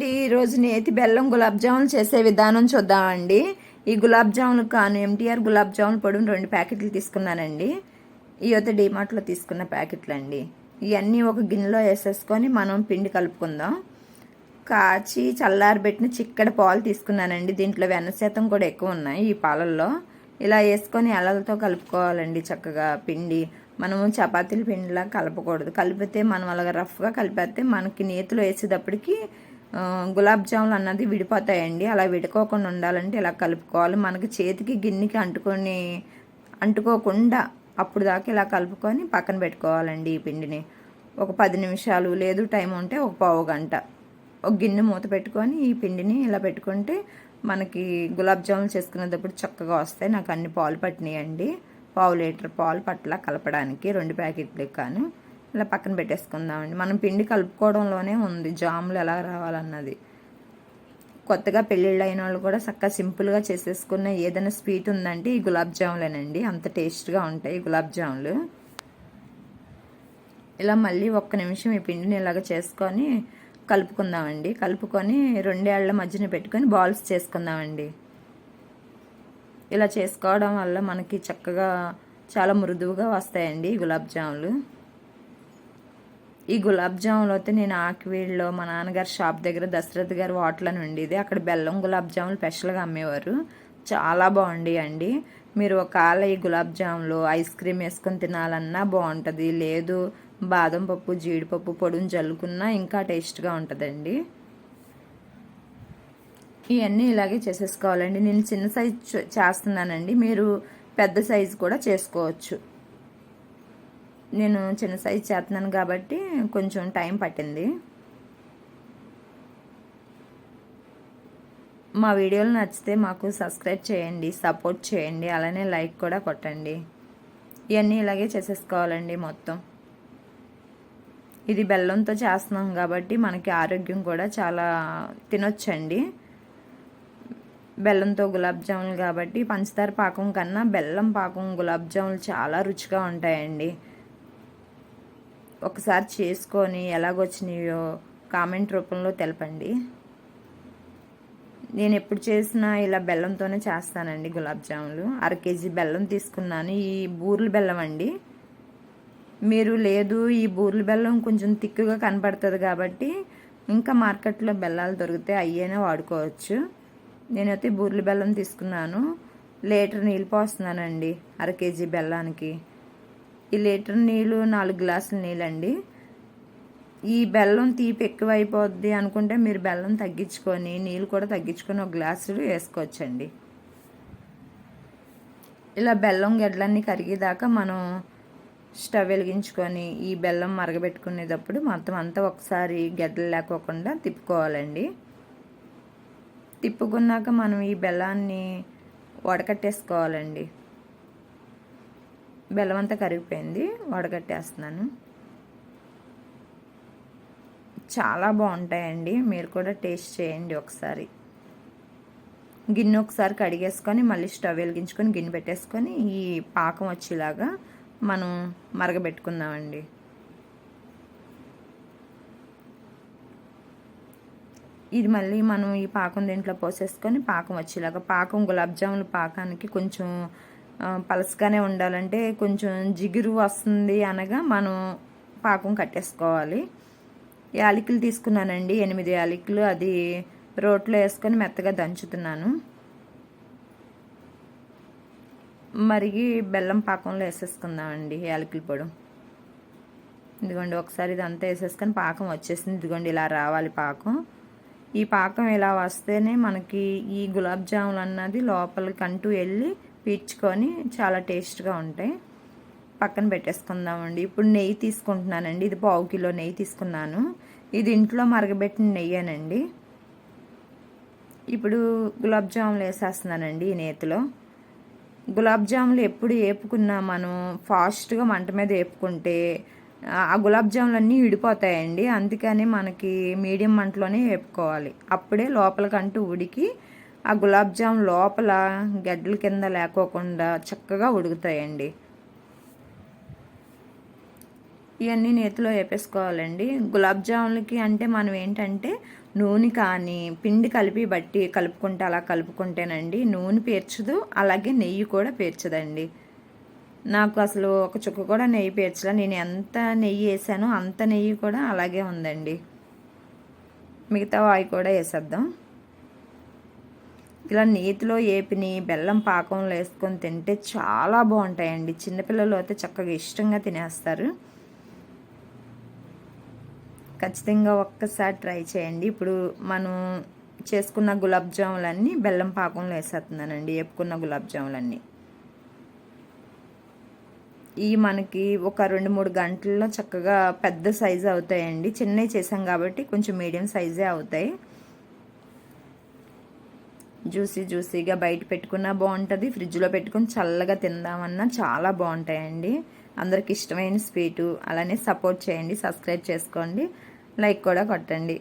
అండి ఈరోజు నేతి బెల్లం గులాబ్ జామున్ చేసే విధానం చూద్దామండి. ఈ గులాబ్ జామున్ కాను ఎంటీఆర్ గులాబ్ జామున్ పొడిని రెండు ప్యాకెట్లు తీసుకున్నానండి. ఈ యొక్క డీమార్ట్లో తీసుకున్న ప్యాకెట్లు అండి ఇవన్నీ ఒక గిన్నెలో వేసేసుకొని మనం పిండి కలుపుకుందాం. కాచి చల్లారబెట్టిన చిక్కడి పాలు తీసుకున్నానండి. దీంట్లో వెన్న శాతం కూడా ఎక్కువ ఉన్నాయి ఈ పాలల్లో. ఇలా వేసుకొని అలలతో కలుపుకోవాలండి చక్కగా పిండి. మనము చపాతీల పిండిలా కలపకూడదు. కలిపితే మనం అలాగ రఫ్గా కలిపేస్తే మనకి నేతిలో వేసేటప్పటికి గులాబ్ జాములు అన్నది విడిపోతాయండి. అలా విడుకోకుండా ఉండాలంటే ఇలా కలుపుకోవాలి. మనకి చేతికి గిన్నెకి అంటుకొని అంటుకోకుండా అప్పుడు దాకా ఇలా కలుపుకొని పక్కన పెట్టుకోవాలండి ఈ పిండిని. ఒక పది నిమిషాలు లేదు టైం ఉంటే ఒక పావు గంట. ఒక గిన్నె మూత పెట్టుకొని ఈ పిండిని ఇలా పెట్టుకుంటే మనకి గులాబ్ జాములు చేసుకునేటప్పుడు చక్కగా వస్తాయి. నాకు అన్ని పాలు పట్టినాయండి. పావు లీటర్ పాలు పట్ల కలపడానికి రెండు ప్యాకెట్లు కానీ ఇలా పక్కన పెట్టేసుకుందామండి. మనం పిండి కలుపుకోవడంలోనే ఉంది. జాములు ఎలా రావాలన్నది. కొత్తగా పెళ్ళిళ్ళు అయిన వాళ్ళు కూడా చక్కగా సింపుల్గా చేసేసుకున్న ఏదైనా స్వీట్ ఉందంటే ఈ గులాబ్ జాములేనండి. అంత టేస్ట్గా ఉంటాయి గులాబ్ జాములు. ఇలా మళ్ళీ ఒక్క నిమిషం ఈ పిండిని ఇలాగ చేసుకొని కలుపుకుందామండి. కలుపుకొని రెండేళ్ళ మధ్యన పెట్టుకొని బాల్స్ చేసుకుందామండి. ఇలా చేసుకోవడం వల్ల మనకి చక్కగా చాలా మృదువుగా వస్తాయండి గులాబ్ జాములు. ఈ గులాబ్ జాములు అయితే నేను ఆకివీడులో మా నాన్నగారి షాప్ దగ్గర దశరథ్ గారి హోటల్ అని ఉండేది. అక్కడ బెల్లం గులాబ్ జాములు స్పెషల్గా అమ్మేవారు. చాలా బాగుండే అండి. మీరు ఒకవేళ ఈ గులాబ్ జాములు ఐస్ క్రీమ్ వేసుకొని తినాలన్నా బాగుంటుంది. లేదు బాదం పప్పు జీడిపప్పు పొడిని జల్లుకున్నా ఇంకా టేస్ట్గా ఉంటుందండి. ఇవన్నీ ఇలాగే చేసేసుకోవాలండి. నేను చిన్న సైజ్ చేస్తున్నానండి. మీరు పెద్ద సైజు కూడా చేసుకోవచ్చు. నేను చిన్న సైజ్ చేస్తున్నాను కాబట్టి కొంచెం టైం పట్టింది. మా వీడియోలు నచ్చితే మాకు సబ్స్క్రైబ్ చేయండి సపోర్ట్ చేయండి అలానే లైక్ కూడా కొట్టండి. ఇవన్నీ ఇలాగే చేసేసుకోవాలండి మొత్తం. ఇది బెల్లంతో చేస్తున్నాం కాబట్టి మనకి ఆరోగ్యం కూడా చాలా తినొచ్చండి. బెల్లంతో గులాబ్ జాములు కాబట్టి పంచదార పాకం కన్నా బెల్లం పాకం గులాబ్ జాములు చాలా రుచిగా ఉంటాయండి. ఒకసారి చేసుకొని ఎలాగొచ్చినాయో కామెంట్ రూపంలో తెలపండి. నేను ఎప్పుడు చేసినా ఇలా బెల్లంతోనే చేస్తానండి గులాబ్ జాములు. అర కేజీ బెల్లం తీసుకున్నాను. ఈ బూర్లు బెల్లం అండి. మీరు లేదు ఈ బూర్లు బెల్లం కొంచెం తిక్కుగా కనపడుతుంది కాబట్టి ఇంకా మార్కెట్లో బెల్లాలు దొరికితే అయ్యేనే వాడుకోవచ్చు. నేనైతే బూర్లు బెల్లం తీసుకున్నాను. లీటర్ నీళ్ళు పోస్తున్నానండి అర కేజీ బెల్లానికి. ఈ లీటర్ నీళ్ళు నాలుగు గ్లాసుల నీళ్ళండి. ఈ బెల్లం తీపి ఎక్కువ అయిపోద్ది అనుకుంటే మీరు బెల్లం తగ్గించుకొని నీళ్ళు కూడా తగ్గించుకొని ఒక గ్లాసులు వేసుకోవచ్చండి. ఇలా బెల్లం గడ్డలన్నీ కరిగేదాకా మనం స్టవ్ వెలిగించుకొని ఈ బెల్లం మరగబెట్టుకునేటప్పుడు మొత్తం అంతా ఒకసారి గడ్డలు లేకోకుండా తిప్పుకోవాలండి. తిప్పుకున్నాక మనం ఈ బెల్లాన్ని వడకట్టేసుకోవాలండి. బెల్లం అంతా కరిగిపోయింది వడగట్టేస్తున్నాను. చాలా బాగుంటాయండి మీరు కూడా టేస్ట్ చేయండి ఒకసారి. గిన్నె ఒకసారి కడిగేసుకొని మళ్ళీ స్టవ్ వెలిగించుకొని గిన్నె పెట్టేసుకొని ఈ పాకం వచ్చేలాగా మనం మరగబెట్టుకుందామండి. ఇది మళ్ళీ మనం ఈ పాకం దీంట్లో పోసేసుకొని పాకం వచ్చేలాగా పాకం గులాబ్ జాముల పాకానికి కొంచెం పలసగానే ఉండాలంటే కొంచెం జిగురు వస్తుంది అనగా మనం పాకం కట్టేసుకోవాలి. యాలకులు తీసుకున్నానండి ఎనిమిది యాలకులు. అది రోట్లో వేసుకొని మెత్తగా దంచుతున్నాను. మరిగి బెల్లం పాకంలో వేసేసుకుందామండి యాలకుల పొడి. ఇదిగోండి ఒకసారి ఇదంతా వేసేసుకొని పాకం వచ్చేసింది. ఇదిగోండి ఇలా రావాలి పాకం. ఈ పాకం ఇలా వస్తేనే మనకి ఈ గులాబ్ జాములు అన్నది లోపలికి అంటూ వెళ్ళి పీల్చుకొని చాలా టేస్ట్గా ఉంటాయి. పక్కన పెట్టేసుకుందామండి. ఇప్పుడు నెయ్యి తీసుకుంటున్నానండి. ఇది పావు కిలో నెయ్యి తీసుకున్నాను. ఇది ఇంట్లో మరగబెట్టిన నెయ్యేనండి. ఇప్పుడు గులాబ్ జాములు వేసేస్తున్నానండి ఈ నేతిలో. గులాబ్ జాములు ఎప్పుడు వేపుకున్నా మనం ఫాస్ట్గా మంట మీద వేపుకుంటే ఆ గులాబ్ జాములు అన్నీ విడిపోతాయండి. అందుకని మనకి మీడియం మంటలోనే వేపుకోవాలి. అప్పుడే లోపలికంటూ ఉడికి ఆ గులాబ్ జామ్ లోపల గడ్డల కింద లేకోకుండా చక్కగా ఉడుకుతాయండి. ఇవన్నీ నేతిలో వేపేసుకోవాలండి. గులాబ్ జాములకి అంటే మనం ఏంటంటే నూనె కానీ పిండి కలిపి బట్టి కలుపుకుంటే అలా కలుపుకుంటేనండి నూనె పేర్చదు అలాగే నెయ్యి కూడా పేర్చదండి. నాకు అసలు ఒక చుక్క కూడా నెయ్యి పేర్చలే. నేను ఎంత నెయ్యి వేసానో అంత నెయ్యి కూడా అలాగే ఉందండి. మిగతా వాయి కూడా వేసేద్దాం. ఇలా నేతిలో ఏపిని బెల్లం పాకంలో వేసుకొని తింటే చాలా బాగుంటాయండి. చిన్నపిల్లలు అయితే చక్కగా ఇష్టంగా తినేస్తారు. ఖచ్చితంగా ఒక్కసారి ట్రై చేయండి. ఇప్పుడు మనం చేసుకున్న గులాబ్ జాములన్నీ బెల్లం పాకంలో వేసేస్తున్నానండి వేపుకున్న గులాబ్ జాములన్నీ. ఈ మనకి ఒక రెండు మూడు గంటల్లో చక్కగా పెద్ద సైజు అవుతాయండి. చిన్నవి చేసాం కాబట్టి కొంచెం మీడియం సైజే అవుతాయి. జ్యూసీ జ్యూసీగా బయట పెట్టుకున్నా బాగుంటుంది. ఫ్రిడ్జ్లో పెట్టుకుని చల్లగా తిందామన్నా చాలా బాగుంటాయండి. అందరికి ఇష్టమైన స్వీటు. అలానే సపోర్ట్ చేయండి. సబ్స్క్రైబ్ చేసుకోండి. లైక్ కూడా కొట్టండి.